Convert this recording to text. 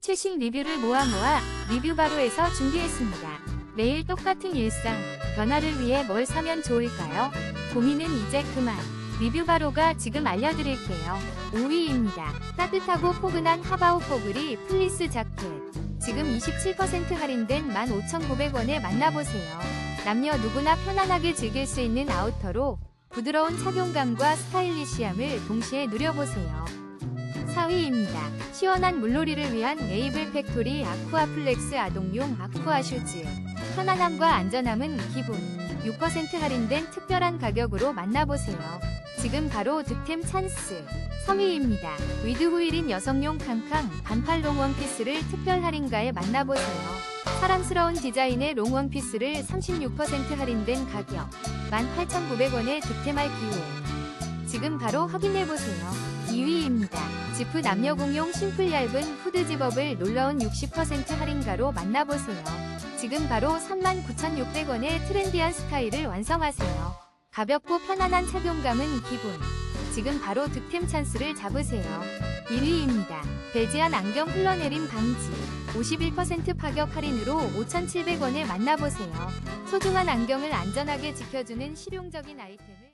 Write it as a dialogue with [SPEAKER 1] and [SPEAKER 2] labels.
[SPEAKER 1] 최신 리뷰를 모아 모아 리뷰 바로에서 준비했습니다. 매일 똑같은 일상, 변화를 위해 뭘 사면 좋을까요? 고민은 이제 그만. 리뷰 바로가 지금 알려드릴게요. 5위입니다. 따뜻하고 포근한 하바오 포글이 플리스 자켓. 지금 27% 할인된 15,900원에 만나보세요. 남녀 누구나 편안하게 즐길 수 있는 아우터로 부드러운 착용감과 스타일리시함을 동시에 누려보세요. 4위입니다. 시원한 물놀이를 위한 네이블 팩토리 아쿠아 플렉스 아동용 아쿠아 슈즈. 편안함과 안전함은 기본. 6% 할인된 특별한 가격으로 만나보세요. 지금 바로 득템 찬스. 3위입니다. 위드 후일인 여성용 캉캉 반팔 롱 원피스를 특별 할인가에 만나보세요. 사랑스러운 디자인의 롱 원피스를 36% 할인된 가격 18,900원에 득템할 기회. 지금 바로 확인해보세요. 2위입니다. 지프 남녀 공용 심플 얇은 후드 집업을 놀라운 60% 할인가로 만나보세요. 지금 바로 39,600원의 트렌디한 스타일을 완성하세요. 가볍고 편안한 착용감은 기본. 지금 바로 득템 찬스를 잡으세요. 1위입니다. 배지한 안경 흘러내림 방지. 51% 파격 할인으로 5,700원에 만나보세요. 소중한 안경을 안전하게 지켜주는 실용적인 아이템을